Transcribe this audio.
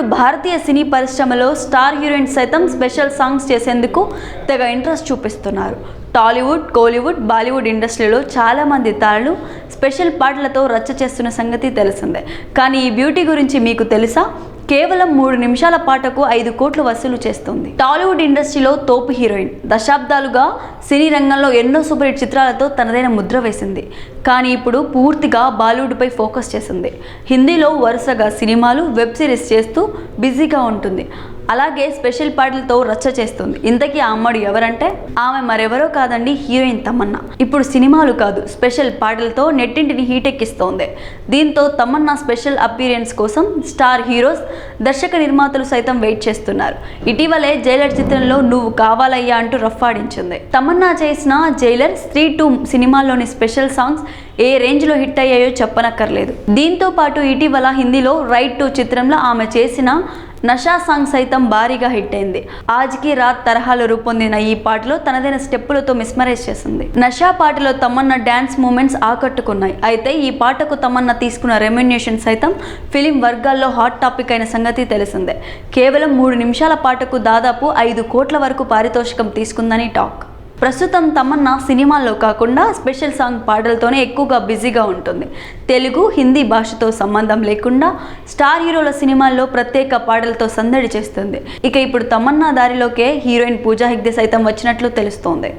ఇప్పుడు భారతీయ సినీ పరిశ్రమలో స్టార్ హీరోయిన్ సైతం స్పెషల్ సాంగ్స్ చేసేందుకు తెగ ఇంట్రెస్ట్ చూపిస్తున్నారు. టాలీవుడ్ కోలీవుడ్ బాలీవుడ్ ఇండస్ట్రీలో చాలామంది తారలు స్పెషల్ పాటలతో రచ్చ చేస్తున్న సంగతి తెలిసిందే. కానీ ఈ బ్యూటీ గురించి మీకు తెలుసా? కేవలం మూడు నిమిషాల పాటకు ఐదు కోట్లు వసూలు చేస్తుంది. టాలీవుడ్ ఇండస్ట్రీలో తోపు హీరోయిన్. దశాబ్దాలుగా సినీ రంగంలో ఎన్నో సూపర్ హిట్ చిత్రాలతో తనదైన ముద్ర వేసింది. కానీ ఇప్పుడు పూర్తిగా బాలీవుడ్పై ఫోకస్ చేసింది. హిందీలో వరుసగా సినిమాలు వెబ్ సిరీస్ చేస్తూ బిజీగా ఉంటుంది. అలాగే స్పెషల్ పాటలతో రచ్చ చేస్తుంది. ఇంతకీ ఆ అమ్మడు ఎవరంటే? ఆమె మరెవరో కాదండి హీరోయిన్ తమన్నా. ఇప్పుడు సినిమాలు కాదు స్పెషల్ పాటలతో నెట్టింటిని హీటెక్కిస్తోంది. దీంతో తమన్నా స్పెషల్ అపీరియన్స్ కోసం స్టార్ హీరోస్ దర్శక నిర్మాతలు సైతం వెయిట్ చేస్తున్నారు. ఇటీవలే జైలర్ చిత్రంలో నువ్వు కావాలయ్యా అంటూ రఫ్ఫాడించింది. తమన్నా చేసిన జైలర్ స్త్రీ టూ సినిమాల్లోని స్పెషల్ సాంగ్స్ ఏ రేంజ్లో హిట్ అయ్యాయో చెప్పనక్కర్లేదు. దీంతో పాటు ఇటీవల హిందీలో రైట్ టు చిత్రంలో ఆమె చేసిన నషా సాంగ్ సైతం భారీగా హిట్ అయింది. ఆజ్కి రాత్ తరహాలో రూపొందిన ఈ పాటలో తనదైన స్టెప్పులతో మిస్మరైజ్ చేసింది. నషా పాటలో తమన్నా డ్యాన్స్ మూమెంట్స్ ఆకట్టుకున్నాయి. అయితే ఈ పాటకు తమన్నా తీసుకున్న రెమ్యునేషన్ సైతం ఫిలిం వర్గాల్లో హాట్ టాపిక్ అయిన సంగతి తెలిసిందే. కేవలం మూడు నిమిషాల పాటకు దాదాపు ఐదు కోట్ల వరకు పారితోషికం తీసుకుందని టాక్. ప్రస్తుతం తమన్నా సినిమాల్లో కాకుండా స్పెషల్ సాంగ్ పాటలతోనే ఎక్కువగా బిజీగా ఉంటుంది. తెలుగు హిందీ భాషతో సంబంధం లేకుండా స్టార్ హీరోల సినిమాల్లో ప్రత్యేక పాటలతో సందడి చేస్తుంది. ఇక ఇప్పుడు తమన్నా దారిలోకే హీరోయిన్ పూజా హెగ్దే సైతం వచ్చినట్లు తెలుస్తోంది.